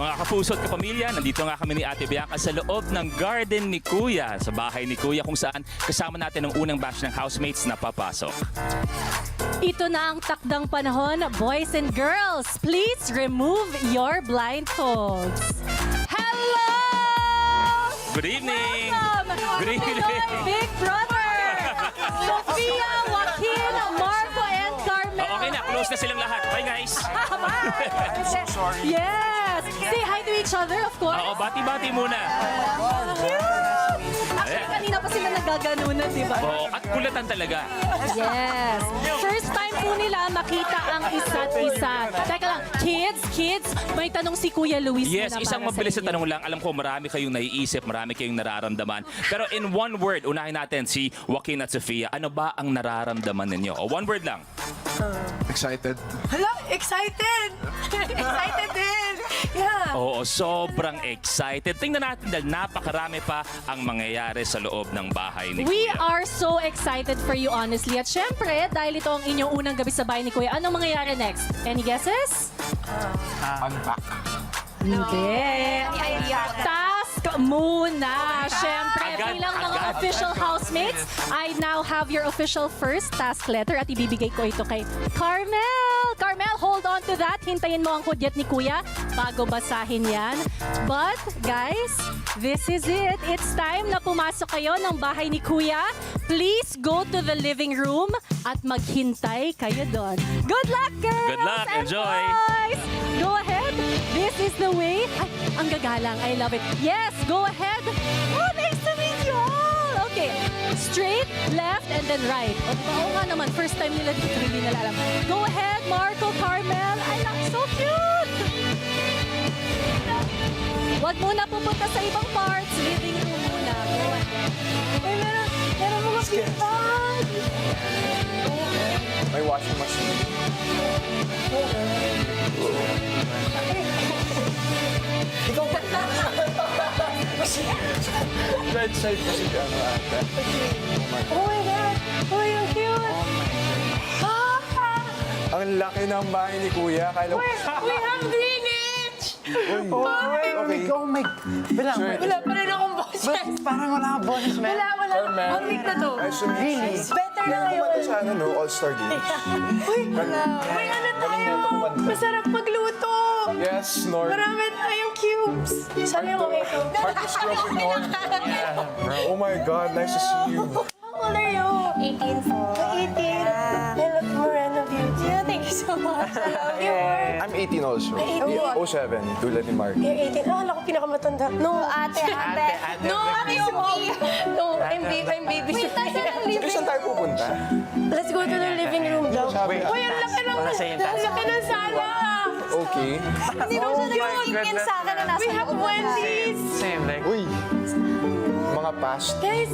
Mga kapusot kapamilya, nandito nga kami ni Ate Bianca sa loob ng garden ni Kuya, sa bahay ni Kuya kung saan kasama natin ang unang batch ng housemates na papasok. Ito na ang takdang panahon, boys and girls. Please remove your blindfolds. Hello! Good evening! Welcome Good to evening. Pinoy Big Brother! Sofia, Joaquin, Marco, and Carmel. Oh, okay na, close na silang lahat. Bye guys! I'm so sorry. Yes! Say hi to each other, of course. Oo, bati-bati muna. Actually, kanina pa sila nagaganunan, di ba? Oo, at kulatan talaga. Yes. First time po nila makita ang isa't isa. Teka kids, kids, may tanong si Kuya Luis Yes, muna isang para sa mabilis na inyo. tanong lang. Alam ko marami kayong naiisip, marami kayong nararamdaman. Pero in one word, unahin natin si Joaquin at Sofia. Ano ba ang nararamdaman ninyo? O one word lang. Excited. Hala, excited! excited din! Yeah. Oo, sobrang excited. Tingnan natin dahil napakarami pa ang mangyayari sa loob ng bahay ni We Kuya. are so excited for you, honestly. At syempre, dahil ito ang inyong unang gabi sa bahay ni Kuya, anong mangyayari next? Any guesses? Unpack. Hindi. Task muna. Syempre, Agad, bilang mga agad. official housemates, I now have your official first task letter at ibibigay ko ito kay Carmel. Carmel, hold on to that. Hintayin mo ang kudyat ni Kuya bago basahin yan. But, guys, this is it. It's time na pumasok kayo ng bahay ni Kuya. Please go to the living room at maghintay kayo doon. Good luck, girls! Good luck. and Enjoy. boys! Go ahead. This is the way. Ay, ang gagalang. I love it. Yes, go ahead. Straight, left, and then right. O, diba? Oo nga naman. First time nila dito, hindi nila alam. Go ahead, Marco, Carmel. I love so cute. Huwag muna pupunta sa ibang parts. Living room muna. Go ahead. Ay, meron, meron mga pintan! May washing machine. Ikaw ba? Red side kasi ka ano ata. Oh my God! Oh, yung cute! Ah! Ang laki ng bahay ni Kuya. Kala We, we have Greenwich! Uy, okay. Oh my... Bilang, Sure. Wala pa rin akong boses. Ba't parang wala kang bonus, man? Wala, wala. Carmel. One week na to. Nice to meet you. Better na Kaya kumanta ngayon. sa ano, no? All-Star Games. Uy, wala. Uy, ano tayo? Masarap magluto. Yes, Nord. Marami tayong cubes. Sabi ko ito. Heart is growing, Nord. Oh my God, nice to see you. How old are you? 18 po. 18. I love Moreno Beauty. Yeah, thank you so much. I love you. I'm 18 also. 18. 07, tulad ni Mark. You're 18. Ah, alam ko pinakamatanda. No, ate, ate. ate, No, ate, yung No, I'm baby, I'm baby. Wait, Sige, saan tayo pupunta? Let's go to the living room daw. Uy, ang ng, Para sa ang laki ng sala. Okay. Hindi mo siya nag-in sa akin na nasa We have Wendy's. Same, like... Uy, mga past Guys,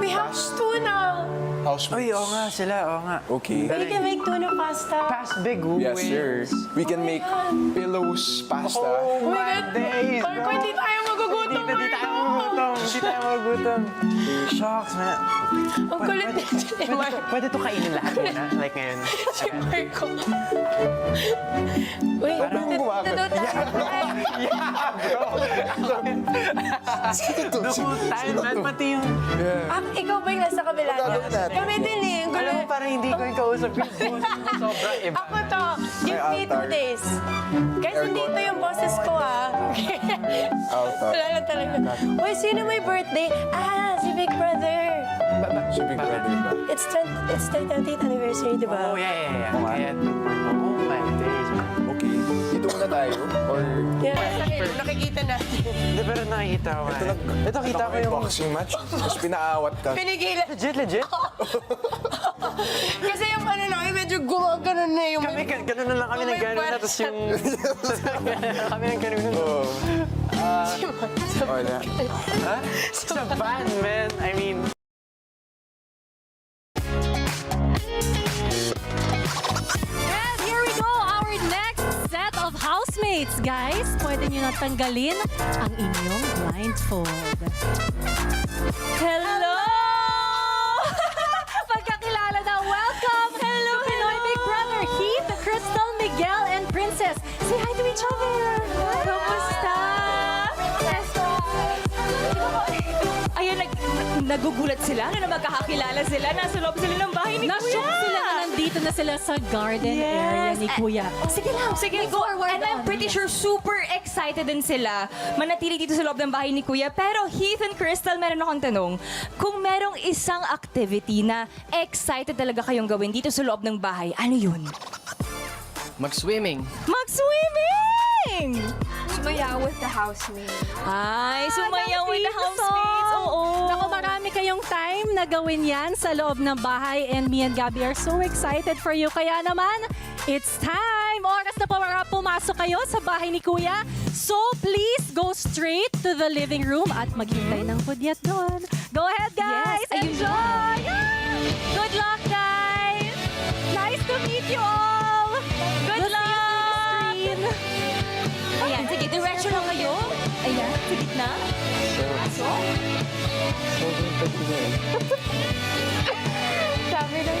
we have tuna. housemates. Uy, oo nga sila, oo nga. Okay. We can make tuna pasta. Past big who Yes, sir. We can make pillows, pasta. Oh my God. days, Parang hindi tayo. Dito, di tayo magugutom. Di tayo magugutom. Shocks, man. Ang kulit ni Pwede, Marco. pwede to kainin lahat muna, like ngayon. Si Marco. Wait, Parang dito gumagano. Daw tayo. The whole time, man, pati yung... Ah, ikaw ba yung nasa kabila niya? Natin. Kami din eh. Ang Alam mo, gulo. parang hindi ko yung kausap yung boss mo. Sobrang iba. Ako to. Give May me two altar. days. Guys, hindi ito yung boses ko ah. Altar. Wala lang talaga. Uy, sino may birthday? Ah, si Big Brother. Si Big Brother ba? It's 10, it's the 30th anniversary, di ba? Oh, yeah, yeah, yeah. Kaya, oh my days, man. Tayo? Or... Yeah, nakikita natin. Hindi, pero nakikita ko. Ito, man. Ito, kita ko yung... boxing match. Tapos pinaawat ka. Pinigilan. Legit, legit. Kasi yung ano namin, medyo gumagano na yung... Kami, gan- ganun na lang kami Oh, ng ganun na, tapos yung... kami ng ganun na. Oo. Wala. Ha? It's a band, man. minutes, guys, pwede nyo na tanggalin ang inyong blindfold. Hello! Pagkakilala na, welcome! Hello, to Pinoy Big Brother Heath, Crystal, Miguel, and Princess. Say hi to each other! Kumusta? Ayan, nag nagugulat sila na magkakakilala sila. Nasa loob sila ng bahay ni Kuya. Nashock sila na nandito na sila sa garden area ni Eh, Kuya. Sige lang, sige, go. And I'm pretty sure super excited din sila manatili dito sa loob ng bahay ni Kuya. Pero Heath and Crystal, meron akong tanong. Kung merong isang activity na excited talaga kayong gawin dito sa loob ng bahay, ano yun? Mag-swimming. Mag-swimming! Sumayaw with the housemates. Ay, sumayaw with the housemates. Oo. Naku, marami kayong time na gawin yan sa loob ng bahay and me and Gabby are so excited for you. Kaya naman, it's time! Oras na para pumasok kayo sa bahay ni Kuya. So please go straight to the living room at maghintay ng hudyat doon. Go ahead, guys! Yes, ayun Enjoy! Good luck, guys! Nice to meet you all! Good We'll see you through the screen. Ayan, sige, diretso lang kayo. Ayan, sa gitna. Sabi ng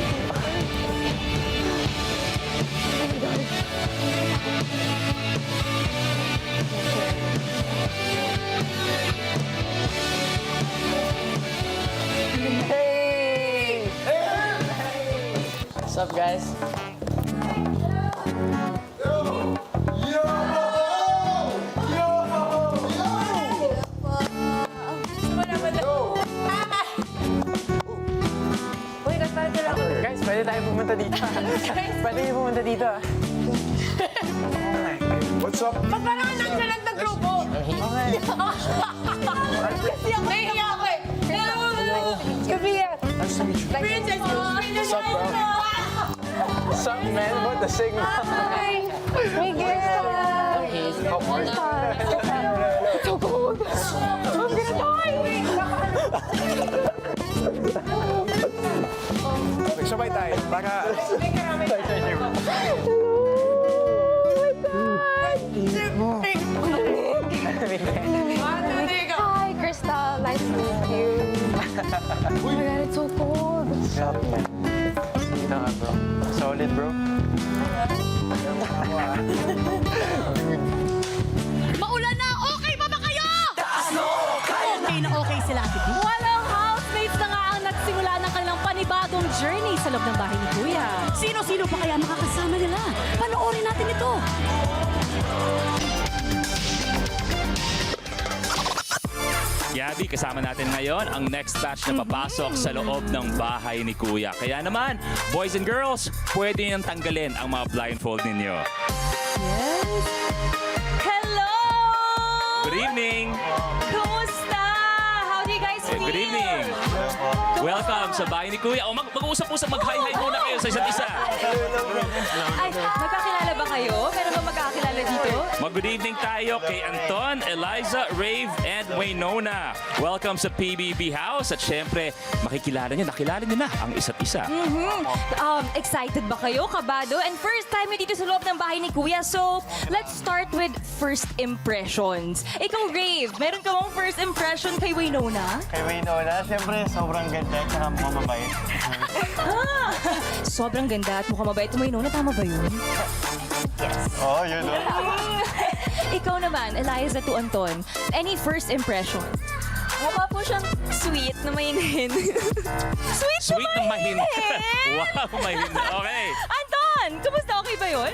What's up, guys? Dito. pwede tayo pumunta dito. What's up? Ba't parang ang nagsalat ng grupo? Nahihiya ako eh. Kabiya. Nice to meet you. Princess, What's up, bro? What's up, man? What the signal? Hi. Miguel. So cold. I'm gonna die. Sabay tayo. Para... Hi, Crystal. Nice to meet you. Oh my God, it's so cold. What's up, man? Nga, bro. Solid, bro. Journey sa loob ng bahay ni Kuya. Sino-sino pa kaya makakasama nila? Panoorin natin ito. Gabby, kasama natin ngayon ang next batch na papasok sa loob ng bahay ni Kuya. Kaya naman, boys and girls, pwede niyang tanggalin ang mga blindfold ninyo. Hello! Good evening! Good evening! Welcome sa bahay ni Kuya. O mag- mag-uusap-usap, mag-hi-hi muna kayo sa isa't isa. Ay, magkakilala ba kayo? Meron ba magkakilala dito? Mag-good evening tayo kay Anton, Eliza, Rave, and Waynona. Welcome sa PBB House. At syempre, makikilala niyo, nakilala niyo na ang isa't isa. Mhm. Um, excited ba kayo, kabado? And first time nyo dito sa loob ng bahay ni Kuya. So, let's start with first impressions. Ikaw, Rave, meron ka bang first impression kay Waynona? Kay Waynola, siyempre, sobrang ganda at saka mukhang mabait. Ah, sobrang ganda at mukhang mabait mo, Waynona. Tama ba yun? Oo, oh, yun, oh. Ikaw naman, Eliza to Anton. Any first impression? Mukha po siyang sweet na mainin. sweet, Sweet na mahin. mahin! wow, mahin. Okay. Anton, kumusta? Okay ba yun?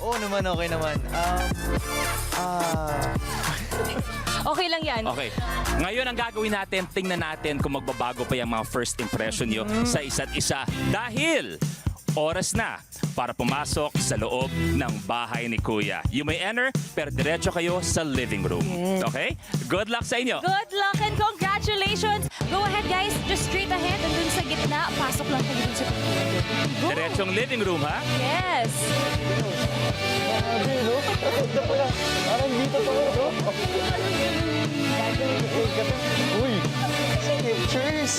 Oo naman, okay naman. Um, ah... Okay lang yan. Okay. Ngayon ang gagawin natin, tingnan natin kung magbabago pa yung mga first impression nyo sa isa't isa. Dahil oras na para pumasok sa loob ng bahay ni Kuya. You may enter, pero diretso kayo sa living room. Okay? Good luck sa inyo. Good luck and congratulations! Go ahead guys, just straight ahead and dun sa gitna, pasok lang kayo dun sa. Go! Diretsong living room, ha? Yes! Parang dito pa ito. Uy! Pictures!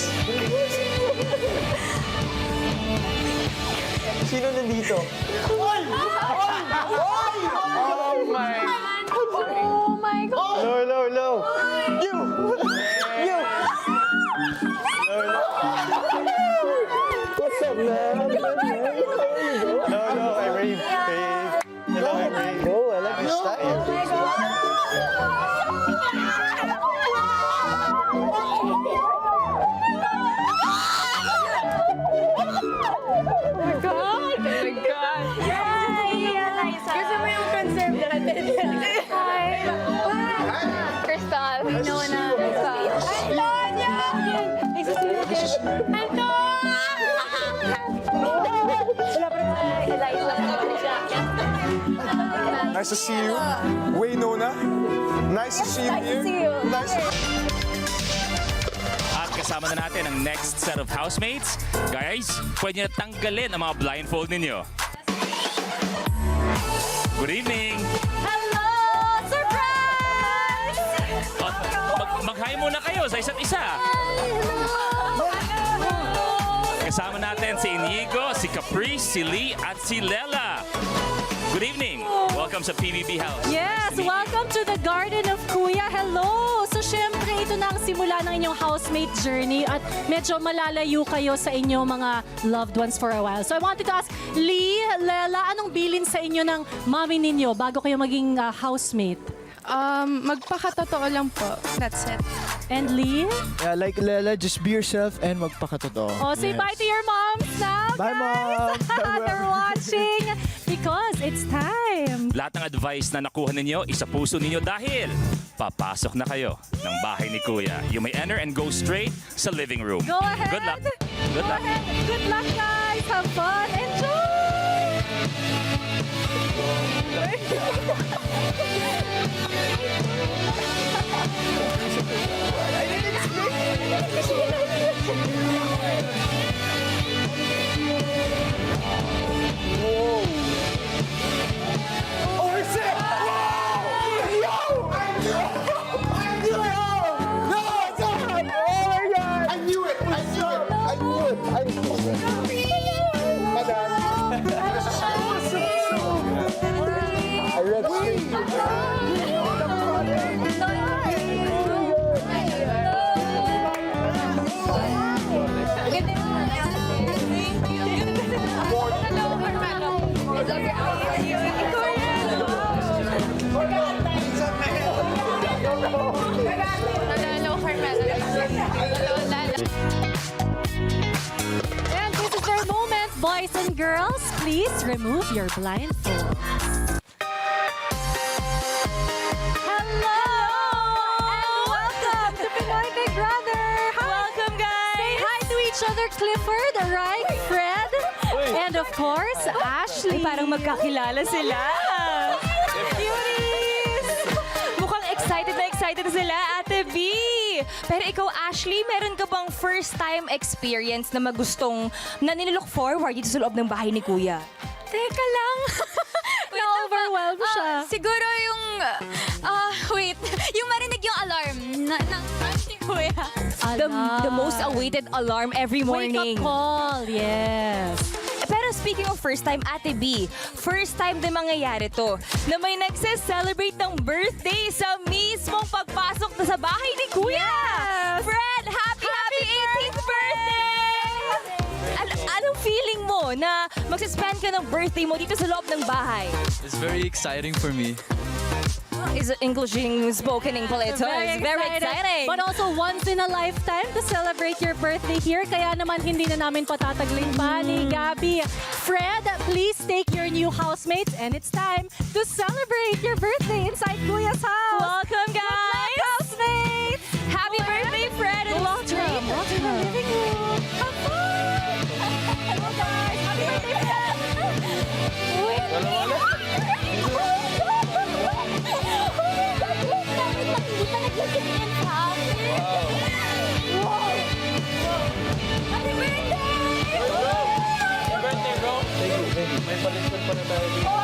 Sino nandito? Nice to see you. Wait, Nona. Nice to see you here. Nice to At kasama na natin ang next set of housemates. Guys, pwede na tanggalin ang mga blindfold ninyo. Good evening! Hello! Surprise! At mag mag-hi muna kayo sa isa't isa. Kasama natin si Inigo, si Caprice, si Lee, at si Lela. Good evening! Welcome sa PBB House. Yes, Nice to welcome to the Garden of Kuya. Hello! So, syempre, ito na ang simula ng inyong housemate journey at medyo malalayo kayo sa inyong mga loved ones for a while. So, I wanted to ask, Lee, Lela, anong bilin sa inyo ng mami ninyo bago kayo maging uh, housemate? Um, magpakatotoo lang po. That's it. And Lee? Yeah, like Lela, just be yourself and magpakatotoo. Oh, say Yes. bye to your moms now, Bye, guys! Mom! They're watching because it's time. Lahat ng advice na nakuha ninyo, isa puso ninyo dahil papasok na kayo ng bahay ni Kuya. You may enter and go straight sa living room. Go ahead. Good luck. Good Go luck. ahead. Good luck, guys. Have fun. Enjoy! I and girls, please remove your blindfolds. Hello! And welcome to Pinoy Big Brother! Hi. Welcome, guys! Say hi to each other, Clifford, right? Fred, and of course, Ashley. Ay, parang magkakilala sila. Cuties! Mukhang excited na excited na sila, Ate B! Pero ikaw, Ashley, meron ka bang first time experience na magustong na nilook forward dito sa loob ng bahay ni Kuya? Teka lang. Na-overwhelm siya. Ah, siguro yung... Ah, wait. Yung marinig yung alarm na, ng ni Kuya. The, the most awaited alarm every Wake morning. up call, yes. Speaking of first time, Ate B, first time din mangyayari to na may nagse-celebrate ng birthday sa mismong pagpasok na sa bahay ni Kuya! Fred, happy, happy, 18th birthday! An- anong feeling mo na magsispend ka ng birthday mo dito sa loob ng bahay? It's very exciting for me. Is English spoken in Palito? It's very exciting. But also once in a lifetime to celebrate your birthday here. Kaya naman hindi na namin patataglin pa ni mm. Gabby. Fred, please take your new housemates and it's time to celebrate your birthday inside Kuya's house. Welcome, guys! housemates! Happy oh birthday, Fred! And Welcome. Welcome to the living room. Have fun! Hello, guys. Happy birthday, Fred! Uy, Oh my gosh, wait lang!